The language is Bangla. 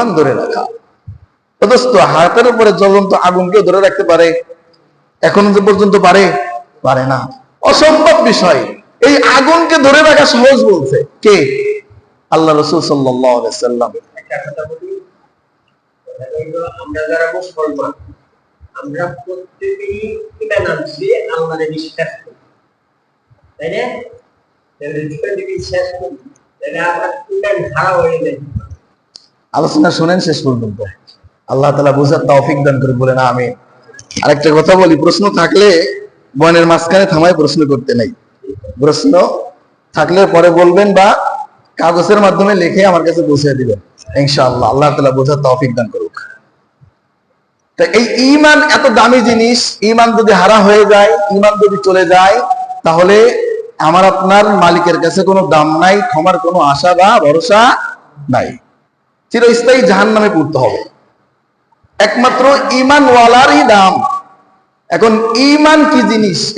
ইমান ধরে রাখা। অথচ হাতের উপরে জ্বলন্ত আগুনকে ধরে রাখতে পারে? এখনও যে পর্যন্ত পারে? পারে না। অসম্ভব বিষয়। এই আগুনকে ধরে রাখা সহজ বলছে। কে? আল্লাহ রসুল সাল্লাম। আমরা যারা মুসলমান আলোচনা শুনেন, শেষ পর্যন্ত। আল্লাহ তালা বুঝার তৌফিক দান করে বলে না আমি আরেকটা কথা বলি, প্রশ্ন থাকলে বনের মাঝখানে থামায়, প্রশ্ন করতে নাই। প্রশ্ন থাকলে পরে বলবেন বা কাগজের মাধ্যমে লিখে আমার কাছে পৌঁছে দিবেন, ইনশাআল্লাহ। আল্লাহ তালা বোঝার দান করুক। তা এই ইমান এত দামি জিনিস ইমান যদি হারা হয়ে যায় ইমান যদি চলে যায়, তাহলে আমার আপনার মালিকের কাছে কোনো দাম নাই, ক্ষমার কোনো আশা বা ভরসা নাই। চিরস্থায়ী জাহান নামে পড়তে হবে। একমাত্র ইমানওয়ালারই দাম। এখন ইমান কি জিনিস?